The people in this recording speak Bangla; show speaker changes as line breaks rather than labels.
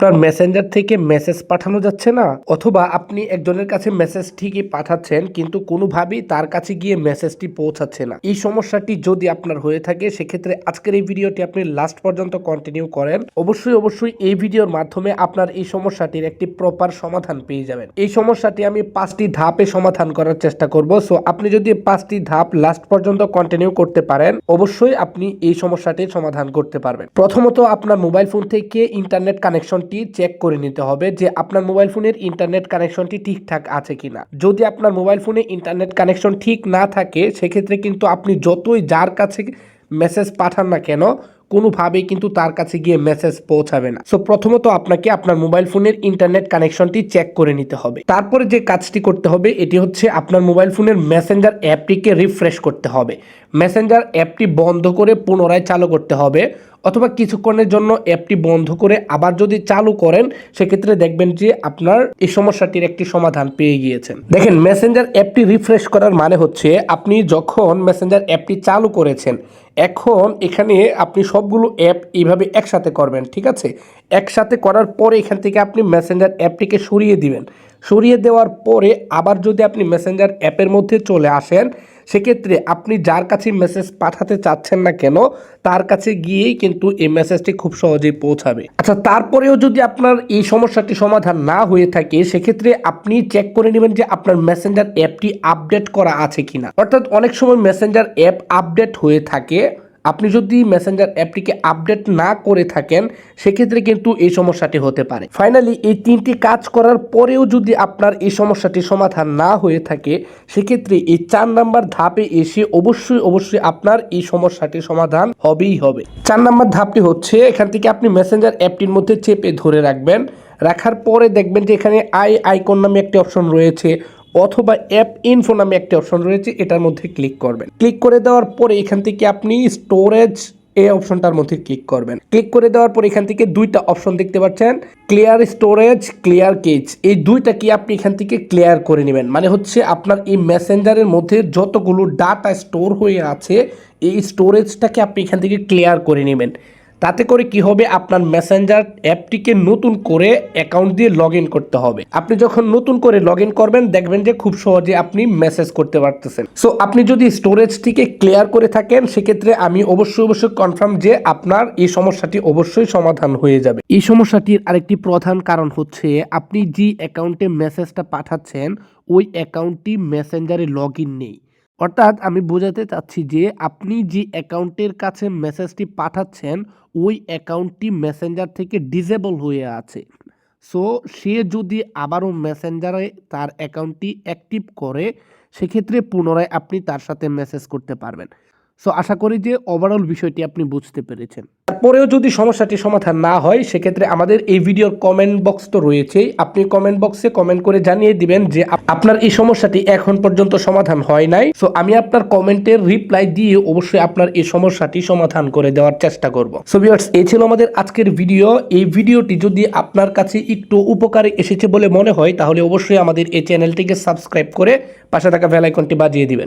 আপনার মেসেঞ্জার থেকে মেসেজ পাঠানো যাচ্ছে না? অথবা আপনি একজনের কাছে মেসেজ ঠিকই পাঠাচ্ছেন, কিন্তু কোনোভাবেই তার কাছে গিয়ে মেসেজটি পৌঁছাচ্ছে না। এই সমস্যাটি যদি আপনার হয়ে থাকে, সেক্ষেত্রে আজকের এই ভিডিওটি আপনি লাস্ট পর্যন্ত কন্টিনিউ করেন। অবশ্যই অবশ্যই এই ভিডিওর মাধ্যমে আপনার এই সমস্যাটির একটি প্রপার সমাধান পেয়ে যাবেন। এই সমস্যাটি আমি পাঁচটি ধাপে সমাধান করার চেষ্টা করব। সো আপনি যদি পাঁচটি ধাপ লাস্ট পর্যন্ত কন্টিনিউ করতে পারেন, অবশ্যই আপনি এই সমস্যাটির সমাধান করতে পারবেন। প্রথমত, আপনার মোবাইল ফোন থেকে ইন্টারনেট কানেকশনটি চেক করে নিতে হবে যে আপনার মোবাইল ফোনের ইন্টারনেট কানেকশনটি ঠিকঠাক আছে কিনা। যদি আপনার মোবাইল ফোনে ইন্টারনেট কানেকশন ঠিক না থাকে, সেক্ষেত্রে কিন্তু আপনি যতই যার কাছে মেসেজ পাঠান না কেন কোনোভাবেই কিন্তু তার কাছে গিয়ে মেসেজ পৌঁছাবে না। সো প্রথমত আপনাকে আপনার মোবাইল ফোনের ইন্টারনেট কানেকশনটি চেক করে নিতে হবে। তারপরে যে কাজটি করতে হবে, এটি হচ্ছে আপনার মোবাইল ফোনের মেসেঞ্জার অ্যাপটিকে রিফ্রেশ করতে হবে। মেসেঞ্জার অ্যাপটি বন্ধ করে পুনরায় চালু করতে হবে, অথবা কিছুক্ষণের জন্য অ্যাপটি বন্ধ করে আবার যদি চালু করেন, সেক্ষেত্রে দেখবেন যে আপনার এই সমস্যাটির একটি সমাধান পেয়ে গিয়েছেন। দেখেন মেসেঞ্জার অ্যাপটি রিফ্রেশ করার মানে হচ্ছে আপনি যখন মেসেঞ্জার অ্যাপটি চালু করেছেন, এখন এখানে আপনি সবগুলো অ্যাপ এইভাবে একসাথে করবেন, ঠিক আছে? একসাথে করার পরে এখান থেকে আপনি মেসেঞ্জার অ্যাপটিকে সরিয়ে দিবেন। সরিয়ে দেওয়ার পরে আবার যদি আপনি মেসেঞ্জার অ্যাপের মধ্যে চলে আসেন, সেক্ষেত্রে আপনি যার কাছে মেসেজ পাঠাতে চাচ্ছেন না কেন, তার কাছে গিয়েই কিন্তু এই মেসেজটি খুব সহজেই পৌঁছাবে। আচ্ছা তারপরেও যদি আপনার এই সমস্যাটি সমাধান না হয়ে থাকে, সেক্ষেত্রে আপনি চেক করে নেবেন যে আপনার মেসেঞ্জার অ্যাপটি আপডেট করা আছে কিনা। অর্থাৎ অনেক সময় মেসেঞ্জার অ্যাপ আপডেট হয়ে থাকে আপনি যদি মেসেঞ্জার অ্যাপটিকে আপডেট না করে থাকেন, সেক্ষেত্রে কিন্তু এই সমস্যাটি হতে পারে। ফাইনালি এই তিনটি কাজ করার পরেও যদি আপনার এই সমস্যাটি সমাধান না হয়ে থাকে, সেক্ষেত্রে এই চার নাম্বার ধাপে এসে অবশ্যই অবশ্যই আপনার এই সমস্যাটি সমাধান হবেই হবে। চার নাম্বার ধাপটি হচ্ছে, এখান থেকে আপনি মেসেঞ্জার অ্যাপটির মধ্যে চেপে ধরে রাখবেন। রাখার পরে দেখবেন যে এখানে আই আইকন নামে একটি অপশন রয়েছে। অথবা অ্যাপ ইনফো নামে একটি অপশন রয়েছে, এটার মধ্যে ক্লিক করবেন। ক্লিক করে দেওয়ার পরে এখান থেকে আপনি স্টোরেজ এই অপশনটার মধ্যে ক্লিক করবেন। ক্লিক করে দেওয়ার পর এখান থেকে দুইটা অপশন দেখতে পাচ্ছেন ক্লিয়ার স্টোরেজ ক্লিয়ার কেজ এই দুইটা কি আপনি এখান থেকে ক্লিয়ার করে নেবেন? মানে হচ্ছে আপনার এই মেসেঞ্জারের মধ্যে যতগুলো ডাটা স্টোর হয়ে আছে, এই স্টোরেজটাকে আপনি এখান থেকে ক্লিয়ার করে নেবেন। তাতে করে কি হবে? আপনার মেসেঞ্জার অ্যাপটিকে নতুন করে অ্যাকাউন্ট দিয়ে লগ করতে হবে। আপনি যখন নতুন করে লগ করবেন, দেখবেন যে খুব সহজে আপনি মেসেজ করতে পারতেছেন। সো আপনি যদি স্টোরেজটিকে ক্লিয়ার করে থাকেন, সেক্ষেত্রে আমি অবশ্যই অবশ্যই কনফার্ম যে আপনার এই সমস্যাটি অবশ্যই সমাধান হয়ে যাবে। এই সমস্যাটির আরেকটি প্রধান কারণ হচ্ছে, আপনি যে অ্যাকাউন্টে মেসেজটা পাঠাচ্ছেন, ওই অ্যাকাউন্টটি মেসেঞ্জারে লগ নেই। অর্থাৎ আমি বোঝাতে চাচ্ছি যে আপনি যে অ্যাকাউন্টের কাছে মেসেজটি পাঠাচ্ছেন, ওই অ্যাকাউন্টটি মেসেঞ্জার থেকে ডিজেবল হয়ে আছে। সো, সে যদি আবারও মেসেঞ্জারে তার অ্যাকাউন্টটি অ্যাক্টিভ করে, সেক্ষেত্রে পুনরায় আপনি তার সাথে মেসেজ করতে পারবেন। সো, আশা করি যে ওভারঅল বিষয়টি আপনি বুঝতে পেরেছেন। তারপরেও যদি সমস্যাটি সমাধান না হয়, সেক্ষেত্রে আমাদের এই ভিডিওর কমেন্ট বক্স তো রয়েছেই। আপনি কমেন্ট বক্সে কমেন্ট করে জানিয়ে দিবেন যে আপনার এই সমস্যাটি এখন পর্যন্ত সমাধান হয় নাই। সো আমি আপনার কমেন্টের রিপ্লাই দিয়ে অবশ্যই আপনার এই সমস্যাটি সমাধান করে দেওয়ার চেষ্টা করব। সো ভিউয়ার্স এই ছিল আমাদের আজকের ভিডিও এই ভিডিওটি যদি আপনার কাছে একটু উপকারে এসেছে বলে মনে হয়, তাহলে অবশ্যই আমাদের এই চ্যানেলটিকে সাবস্ক্রাইব করে পাশে থাকা বেল আইকনটি বাজিয়ে দিবেন।